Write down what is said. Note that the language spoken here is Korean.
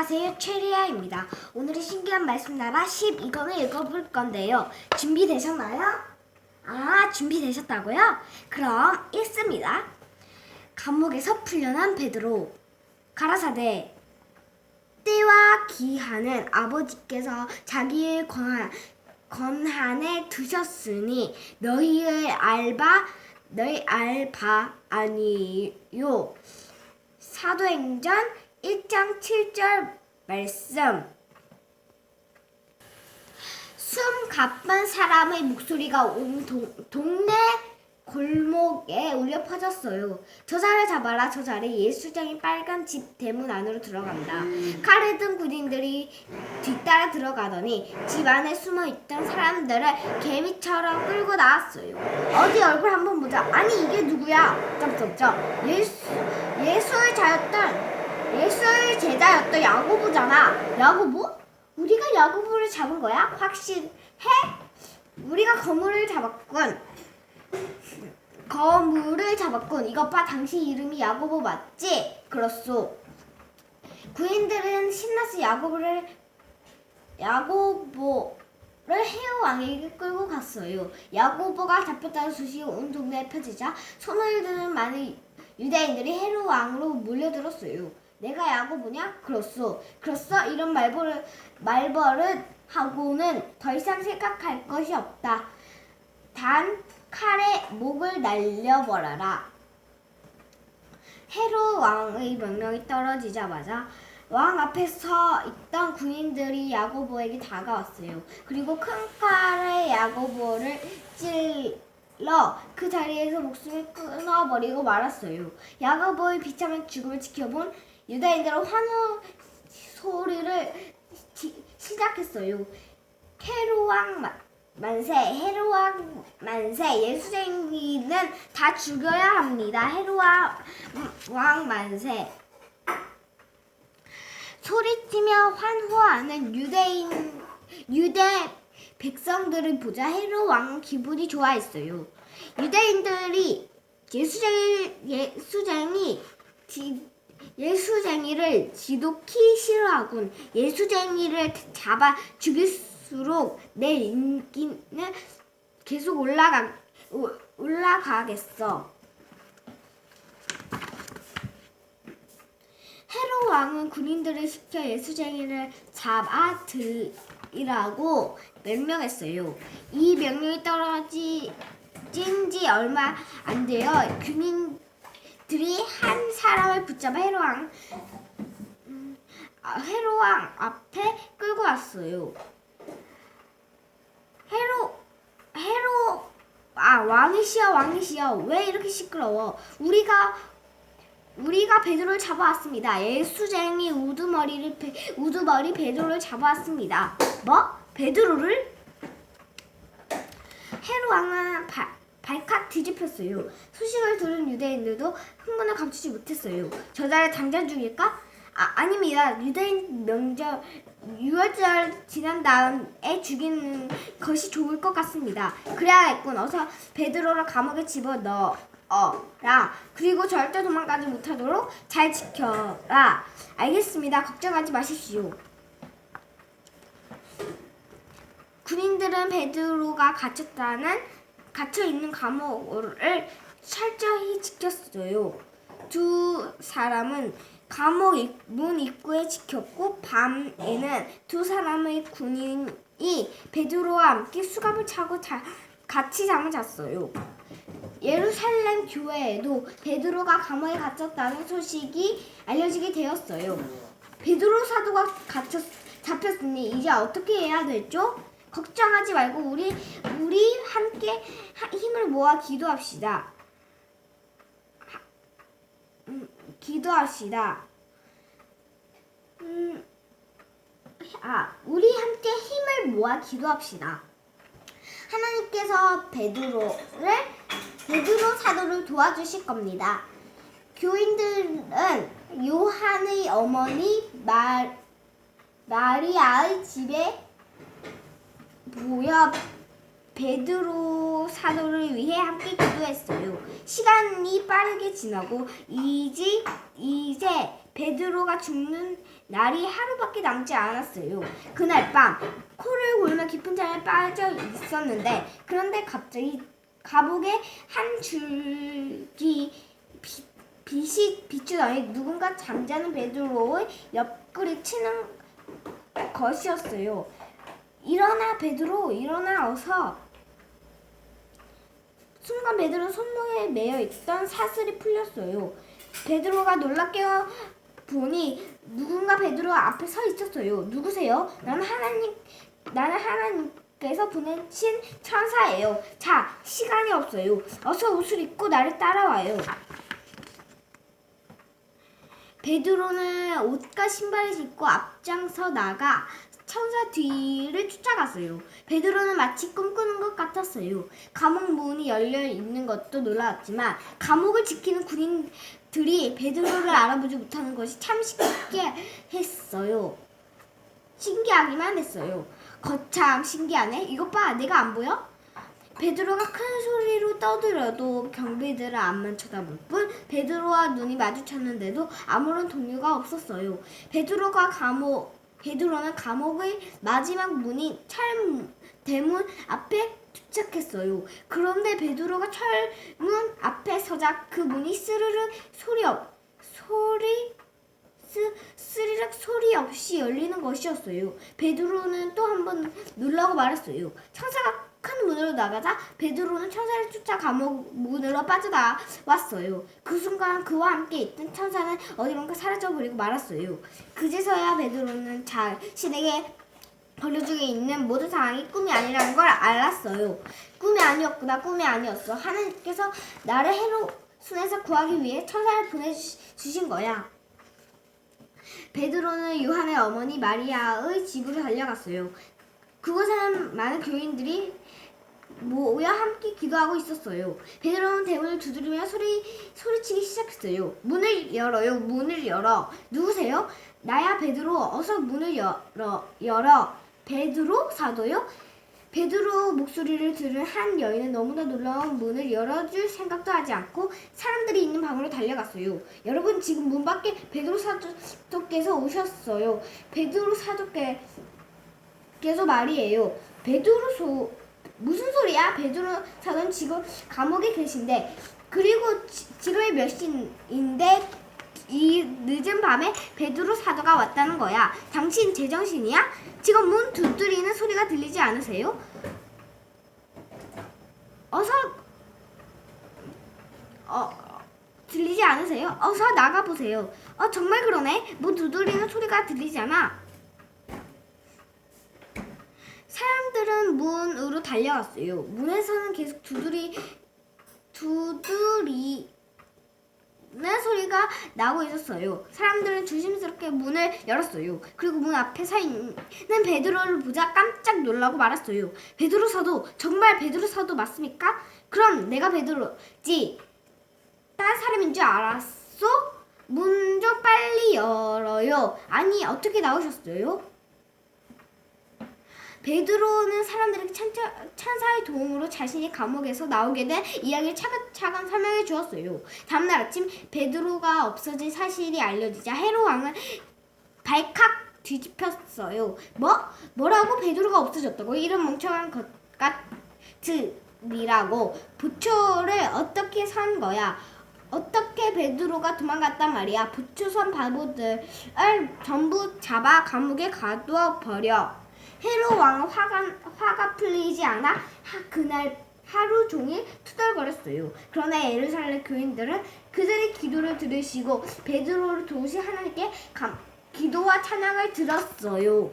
안녕하세요. 최리아입니다. 오늘의 신기한 말씀 나라 12권을 읽어볼 건데요. 준비되셨나요? 아, 준비되셨다고요? 그럼 읽습니다. 감옥에서 풀려난 베드로 가라사대 때와 기한은 아버지께서 자기의 권한, 권한에 두셨으니 너희의 알바 너희 알바 아니요. 사도행전 1장 7절 말씀. 숨 가쁜 사람의 목소리가 온 동, 동네 골목에 울려 퍼졌어요. 저자를 잡아라 저자를 예수장이 빨간 집 대문 안으로 들어간다. 칼을 든 군인들이 뒤따라 들어가더니 집 안에 숨어 있던 사람들을 개미처럼 끌고 나왔어요. 어디 얼굴 한번 보자. 아니 이게 누구야? 점점점 예수 예수의 자였던 예수의 제자였던 야고보잖아. 야고보? 우리가 야고보를 잡은 거야? 확실해? 우리가 거물을 잡았군. 거물을 잡았군. 이것 봐, 당신 이름이 야고보 맞지? 그렇소. 구인들은 신나서 야고보를 야고보를 헤어 왕에게 끌고 갔어요. 야고보가 잡혔다는 소식이 온 동네에 퍼지자 손을 드는 많은 유대인들이 헤로 왕으로 몰려들었어요. 내가 야고보냐? 그렇소. 그렇소. 이런 말버릇 말버릇 하고는 더 이상 생각할 것이 없다. 단 칼에 목을 날려버려라. 헤로 왕의 명령이 떨어지자마자 왕 앞에 서 있던 군인들이 야고보에게 다가왔어요. 그리고 큰 칼에 야고보를 찔러 그 자리에서 목숨을 끊어버리고 말았어요. 야고보의 비참한 죽음을 지켜본 유다인들은 환호 소리를 지- 시작했어요. 헤로 왕 마- 만세, 헤로 왕 만세, 예수쟁이는 다 죽여야 합니다. 헤로 왕, 왕 만세. 소리치며 환호하는 유대인 유대 백성들을 보자 헤로 왕 기분이 좋아했어요. 유대인들이 예수쟁이 예수쟁이 지, 예수쟁이를 지독히 싫어하군. 예수쟁이를 잡아 죽일수록 내 인기는 계속 올라가 오- 올라가겠어. 헤로 왕은 군인들을 시켜 예수쟁이를 잡아 들이라고 명령했어요. 이 명령이 떨어진 지 얼마 안 되어 군인 들이 한 사람을 붙잡아 헤로 왕 음, 아, 헤로 왕 앞에 끌고 왔어요. 헤로 헤로 아 왕이시여 왕이시여 왜 이렇게 시끄러워? 우리가 우리가 베드로를 잡아왔습니다. 예수쟁이 우두머리를 베, 우두머리 베드로를 잡아왔습니다. 뭐? 베드로를? 헤로 왕은 발, 발칵 뒤집혔어요. 소식을 들은 유대인들도 흥분을 감추지 못했어요. 저자를 당장 죽일까? 아, 아닙니다. 유대인 명절 유월절 지난 다음에 죽이는 것이 좋을 것 같습니다. 그래야겠군. 어서 베드로를 감옥에 집어 넣어 라. 그리고 절대 도망가지 못하도록 잘 지켜라. 알겠습니다. 걱정하지 마십시오. 군인들은 베드로가 갇혔다는 갇혀 있는 감옥을 철저히 지켰어요. 두 사람은 감옥 입- 문 입구에 지켰고 밤에는 두 사람의 군인이 베드로와 함께 수갑을 차고 자, 같이 잠을 잤어요. 예루살렘 교회에도 베드로가 감옥에 갇혔다는 소식이 알려지게 되었어요. 베드로 사도가 갇혔, 잡혔으니 이제 어떻게 해야 되죠? 걱정하지 말고 우리 우리 함께 하- 힘을 모아 기도합시다. 하- 음, 기도합시다. 음, 아, 우리 함께 힘을 모아 기도합시다. 하나님께서 베드로를 베드로 사도를 도와주실 겁니다. 교인들은 요한의 어머니 마, 마리아의 집에 모여 베드로 사도를 위해 함께 기도했어요. 시간이 빠르게 지나고 이제 이제 베드로가 죽는 날이 하루밖에 남지 않았어요. 그날 밤 코를 골며 깊은 잠에 빠져 있었는데 그런데 갑자기 감옥에 한 줄기 빛, 빛이 비추더니 누군가 잠자는 베드로의 옆구리 치는 것이었어요. 일어나 베드로 일어나 어서 순간 베드로 손목에 매여 있던 사슬이 풀렸어요. 베드로가 깨어 보니 누군가 베드로 앞에 서 있었어요. 누구세요? 나는 하나님 나는 하나님께서 보내신 천사예요. 자, 시간이 없어요. 어서 옷을 입고 나를 따라와요. 베드로는 옷과 신발을 신고 앞장서 나가 천사 뒤를 쫓아갔어요. 베드로는 마치 꿈꾸는 것 같았어요. 감옥 문이 열려 있는 것도 놀라웠지만 감옥을 지키는 군인들이 베드로를 알아보지 못하는 것이 참 신기했어요. 신기하기만 했어요. 거참 신기하네. 이것 봐, 내가 안 보여? 베드로가 큰 소리로 떠들어도 경비들은 안만 쳐다볼 뿐 베드로와 눈이 마주쳤는데도 아무런 동요가 없었어요. 베드로가 감옥 베드로는 감옥의 마지막 문인 철문 대문 앞에 도착했어요. 그런데 베드로가 철문 앞에 서자 그 문이 스르륵 소리 없 소리 스, 스르륵 소리 없이 열리는 것이었어요. 베드로는 또 한 번 놀라고 말했어요. 천사가 큰 문으로 나가자 베드로는 천사를 쫓아 감옥 문으로 빠져나왔어요. 그 순간 그와 함께 있던 천사는 어디론가 사라져버리고 말았어요. 그제서야 베드로는 자신에게 벌려주게 있는 모든 상황이 꿈이 아니라는 걸 알았어요. 꿈이 아니었구나, 꿈이 아니었어. 하나님께서 나를 해로 손에서 구하기 위해 천사를 보내주신 거야. 베드로는 요한의 어머니 마리아의 집으로 달려갔어요. 그곳에는 많은 교인들이 모여 함께 기도하고 있었어요. 베드로는 대문을 두드리며 소리 소리치기 시작했어요. 문을 열어요. 문을 열어. 누구세요? 나야 베드로. 어서 문을 열어. 열어. 베드로 사도요? 베드로 목소리를 들은 한 여인은 너무나 놀라운 문을 열어줄 생각도 하지 않고 사람들이 있는 방으로 달려갔어요. 여러분 지금 문 밖에 베드로 사도께서 오셨어요. 베드로 사도께 계속 말이에요. 베드로 소 무슨 소리야? 베드로 사도는 지금 감옥에 계신데 그리고 지, 지금이 몇 시인데 이 늦은 밤에 베드로 사도가 왔다는 거야. 당신 제정신이야? 지금 문 두드리는 소리가 들리지 않으세요? 어서 어 들리지 않으세요? 어서 나가 보세요. 어 정말 그러네. 문 두드리는 소리가 들리잖아. 사람들은 문으로 달려갔어요. 문에서는 계속 두드리 두드리 는 소리가 나고 있었어요. 사람들은 조심스럽게 문을 열었어요. 그리고 문 앞에 서 있는 베드로를 보자 깜짝 놀라고 말았어요. 베드로 사도 정말 베드로 사도 맞습니까? 그럼 내가 베드로지. 다른 사람인 줄 알았어? 문 좀 빨리 열어요. 아니 어떻게 나오셨어요? 베드로는 사람들에게 찬사의 도움으로 자신이 감옥에서 나오게 된 이야기를 차근차근 설명해 주었어요. 다음날 아침 베드로가 없어진 사실이 알려지자 헤로 왕은 발칵 뒤집혔어요. 뭐? 뭐라고 베드로가 없어졌다고? 이런 멍청한 것 같으리라고 부초를 어떻게 산 거야? 어떻게 베드로가 도망갔단 말이야? 부초선 바보들을 전부 잡아 감옥에 가두어 버려. 헤로 왕은 화가, 화가 풀리지 않아 하, 그날 하루 종일 투덜거렸어요. 그러나 예루살렘 교인들은 그들의 기도를 들으시고 베드로를 도우시 하나님께 감, 기도와 찬양을 들었어요.